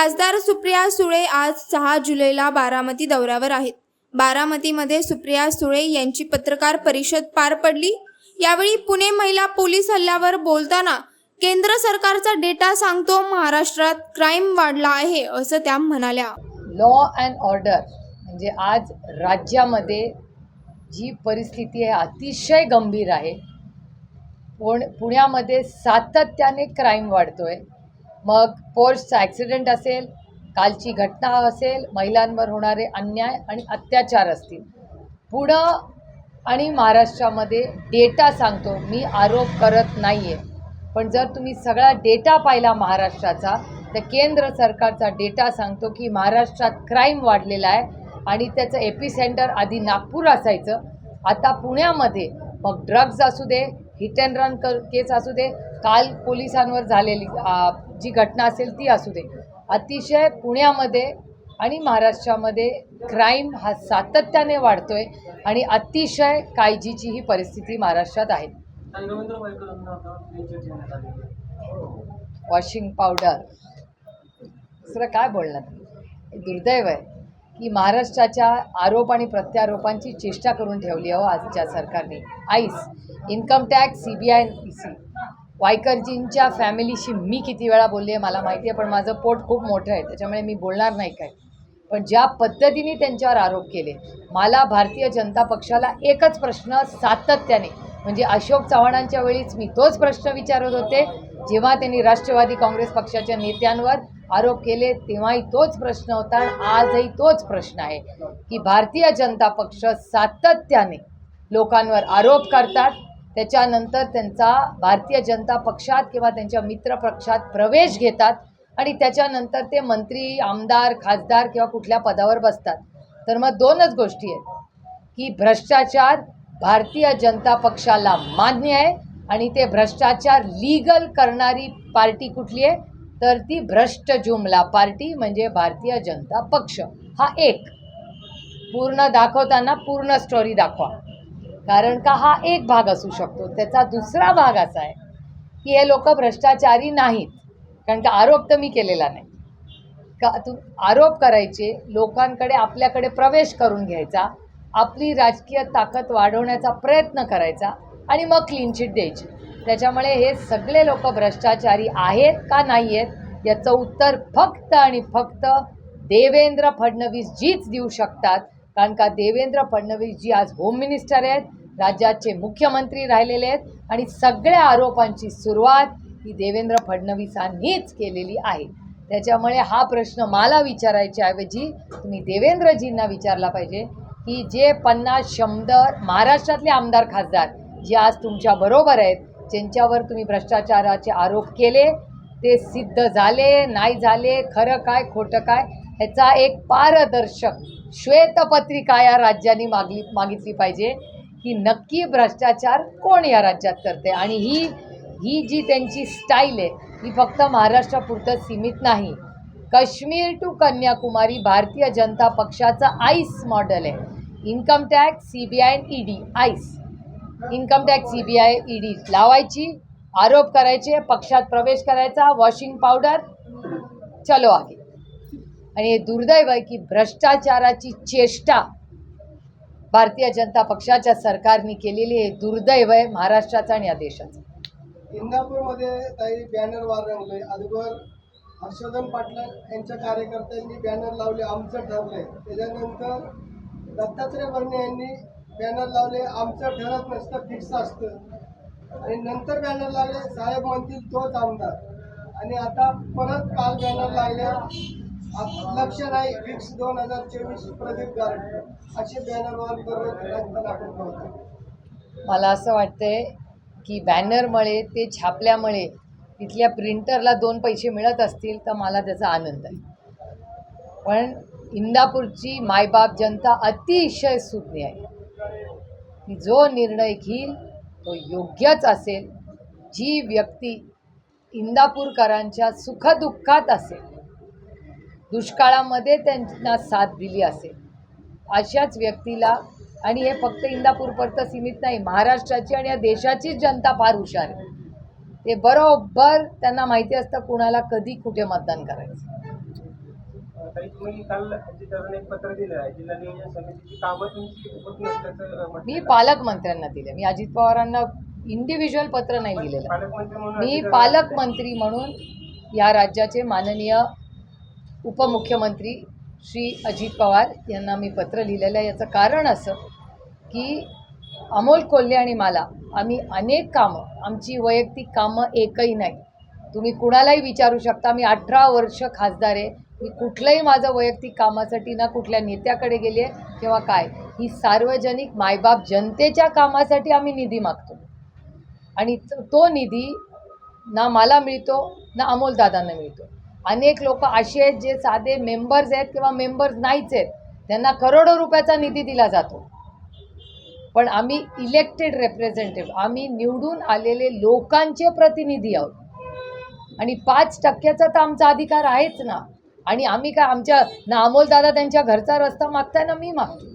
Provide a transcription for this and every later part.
खासदार सुप्रिया सुळे आज सहा जुलैला बारामती दौऱ्यावर आहेत. बारामतीमध्ये सुप्रिया सुळे यांची पत्रकार परिषद पार पडली. यावेळी पुणे महिला पोलीस हल्ल्यावर बोलताना केंद्र सरकारचा डेटा सांगतो महाराष्ट्रात क्राईम वाढला आहे असं त्या म्हणाल्या. लॉ अँड ऑर्डर म्हणजे आज राज्यामध्ये जी परिस्थिती आहे अतिशय गंभीर आहे. पुण पुण्यामध्ये सातत्याने क्राईम वाढतो आहे मग पोर्सचा ॲक्सिडेंट असेल कालची घटना असेल महिलांवर होणारे अन्याय आणि अत्याचार असतील. पुणं आणि महाराष्ट्रामध्ये डेटा सांगतो मी आरोप करत नाही आहे पण जर तुम्ही सगळा डेटा पाहिला महाराष्ट्राचा तर केंद्र सरकारचा डेटा सांगतो की महाराष्ट्रात क्राईम वाढलेला आहे आणि त्याचं एपिसेंटर आधी नागपूर असायचं. आता पुण्यामध्ये मग ड्रग्ज असू दे हिट अँड रन कर केस असू दे काल पोलिसांवर झालेली जी घटना असेल ती असू दे. अतिशय पुण्यामध्ये आणि महाराष्ट्रामध्ये क्राईम हा सातत्याने वाढतो आहे आणि अतिशय काळजीची ही परिस्थिती महाराष्ट्रात आहे. Washing powder. दुसरं काय बोलणार? दुर्दैव आहे की महाराष्ट्राच्या आरोप आणि प्रत्यारोपांची चेष्टा करून ठेवली आहे हो आजच्या सरकारने. Ice income tax C B I E C वायकरजींच्या फॅमिलीशी मी किती वेळा बोलली आहे मला माहिती आहे पण माझं पोट खूप मोठं आहे त्याच्यामुळे मी बोलणार नाही काय पण ज्या पद्धतीने त्यांच्यावर आरोप केले मला भारतीय जनता पक्षाला एकच प्रश्न सातत्याने म्हणजे अशोक चव्हाणांच्या वेळीच मी तोच प्रश्न विचारत होते. जेव्हा त्यांनी राष्ट्रवादी काँग्रेस पक्षाच्या नेत्यांवर आरोप केले तेव्हाही तोच प्रश्न होता आणि आजही तोच प्रश्न आहे की भारतीय जनता पक्ष सातत्याने लोकांवर आरोप करतात त्याच्यानंतर त्यांचा भारतीय जनता पक्षात किंवा त्यांच्या मित्र पक्षात प्रवेश घेतात आणि त्याच्यानंतर ते मंत्री आमदार खासदार किंवा कुठल्या पदावर बसतात. तर मग दोनच गोष्टी आहेत की भ्रष्टाचार भारतीय जनता पक्षाला मान्य आहे आणि ते भ्रष्टाचार लीगल करणारी पार्टी कुठली आहे? तर ती भ्रष्ट जुमला पार्टी म्हणजे भारतीय जनता पक्ष. हा एक. पूर्ण दाखवताना पूर्ण स्टोरी दाखवा. कारण का हा एक भाग असू शकतो त्याचा दुसरा भाग असा आहे की हे लोक भ्रष्टाचारी नाहीत कारण का आरोप तर मी केलेला नाही. का तू आरोप करायचे लोकांकडे आपल्याकडे प्रवेश करून घ्यायचा आपली राजकीय ताकद वाढवण्याचा प्रयत्न करायचा आणि मग क्लीन चिट द्यायची. त्याच्यामुळे हे सगळे लोक भ्रष्टाचारी आहेत का नाही आहेत याचं उत्तर फक्त आणि फक्त देवेंद्र फडणवीस जीच देऊ शकतात कारण का देवेंद्र फडणवीस जी आज होम मिनिस्टर आहेत राज्याचे मुख्यमंत्री राहिलेले आहेत आणि सगळ्या आरोपांची सुरुवात ही देवेंद्र फडणवीसांनीच केलेली आहे. त्याच्यामुळे हा प्रश्न मला विचारायच्या ऐवजी तुम्ही देवेंद्रजींना विचारला पाहिजे की जे पन्नास शंभर महाराष्ट्रातले आमदार खासदार जे आज तुमच्या बरोबर आहेत ज्यांच्यावर तुम्ही भ्रष्टाचाराचे आरोप केले ते सिद्ध झाले नाही झाले खरं काय खोटं काय ह्याचा एक पारदर्शक श्वेतपत्रिका या राज्याने मागली मागितली पाहिजे. की नक्की भ्रष्टाचार कोण या राज्यात करते? आणि ही ही जी त्यांची स्टाईल आहे ही फक्त महाराष्ट्रापुरतं सीमित नाही. काश्मीर टू कन्याकुमारी भारतीय जनता पक्षाचं आईस मॉडेल आहे. Income tax C B I E D ice income tax C B I E D लावायची आरोप करायचे पक्षात प्रवेश करायचा वॉशिंग पावडर चलो आगे. आणि हे दुर्दैव आहे की भ्रष्टाचाराची चेष्टा भारतीय जनता पक्षाच्या सरकारने केलेली हे दुर्दैव आहे महाराष्ट्राचं आणि या देशाचं. इंदापूरमध्ये काही बॅनर वार अगोदर हर्षवर्धन पाटील यांच्या कार्यकर्त्यांनी बॅनर लावले आमचं ठरलंय. त्याच्यानंतर दत्तात्रय भरणे यांनी बॅनर लावले आमचं ठरत नसतं फिक्स असतं. आणि नंतर बॅनर लागले साहेब म्हणतील तोच आमदार. आणि आता परत काल बॅनर लागले लक्ष नाही फिक्स दोन हजार चोवीस प्रदीप गारट. असे बॅनर वर करून दाखवत होते. मला असं वाटतंय की बॅनरमुळे ते छापल्यामुळे तिथल्या प्रिंटरला दोन पैसे मिळत असतील तर मला त्याचा आनंद आहे. पण इंदापूरची मायबाप जनता अतिशय सुज्ञ आहे. की जो निर्णय घेईल तो योग्यच असेल. जी व्यक्ती इंदापूरकरांच्या सुखदुःखात असेल दुष्काळामध्ये त्यांना साथ दिली असेल. अशाच व्यक्तीला आणि हे फक्त इंदापूरपर्यंत सीमित नाही महाराष्ट्राची आणि या देशाचीच जनता फार हुशार आहे. ते बरोबर त्यांना माहिती असतं कुणाला कधी कुठे मतदान करायचं. मी पालकमंत्र्यांना दिले. मी अजित पवारांना इंडिव्हिज्युअल पत्र नाही दिलेलं. मी पालकमंत्री म्हणून या राज्याचे माननीय उपमुख्यमंत्री श्री अजित पवार यांना मी पत्र लिहिलेलं आहे. याचं कारण असं की अमोल कोल्हे आणि मला आम्ही अनेक कामं आमची वैयक्तिक कामं एकही नाही. तुम्ही कुणालाही विचारू शकता मी अठरा वर्ष खासदार आहे. मी कुठलंही माझं वैयक्तिक कामासाठी ना कुठल्या नेत्याकडे गेले किंवा काय. ही सार्वजनिक मायबाप जनतेच्या कामासाठी आम्ही निधी मागतो. आणि तो निधी ना मला मिळतो ना अमोलदादांना मिळतो. अनेक लोक असे आहेत जे साधे मेंबर्स आहेत किंवा मेंबर्स नाहीच आहेत. त्यांना करोडो रुपयाचा निधी दिला जातो. पण आम्ही इलेक्टेड रेप्रेझेंटेटिव्ह आम्ही निवडून आलेले लोकांचे प्रतिनिधी आहोत. आणि पाच टक्क्याचा तर आमचा अधिकार आहेच ना. आणि आम्ही काय आमच्या ना अमोलदादा त्यांच्या घरचा रस्ता मागताय ना मी मागतो.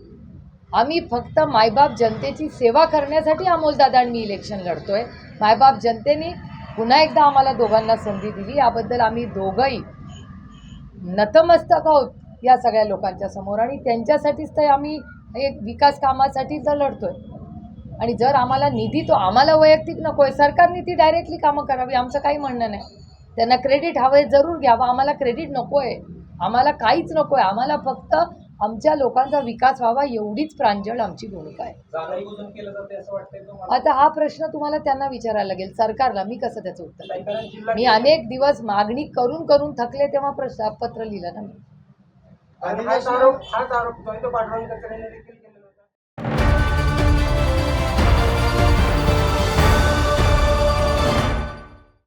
आम्ही फक्त मायबाप जनतेची सेवा करण्यासाठी अमोलदादा आणि मी इलेक्शन लढतोय. मायबाप जनतेने पुन्हा एकदा आम्हाला दोघांना संधी दिली. याबद्दल आम्ही दोघंही नतमस्तक आहोत या सगळ्या लोकांच्या समोर. आणि त्यांच्यासाठीच तर आम्ही एक विकास कामासाठी तर लढतोय. आणि जर आम्हाला निधी तो आम्हाला वैयक्तिक नको आहे सरकारने ती डायरेक्टली कामं करावी आमचं काही म्हणणं नाही. त्यांना क्रेडिट हवं आहे जरूर घ्यावं आम्हाला क्रेडिट नको आहे आम्हाला काहीच नको आहे आम्हाला फक्त आमच्या लोकांचा विकास व्हावा एवढीच प्रांजळ आमची भूमिका आहे. आता हा प्रश्न तुम्हाला त्यांना विचारायला लागेल सरकारला मी कसं त्याचं उत्तर मी अनेक दिवस मागणी करून करून थकले तेव्हा प्रश्न पत्र लिहिलं ना मी.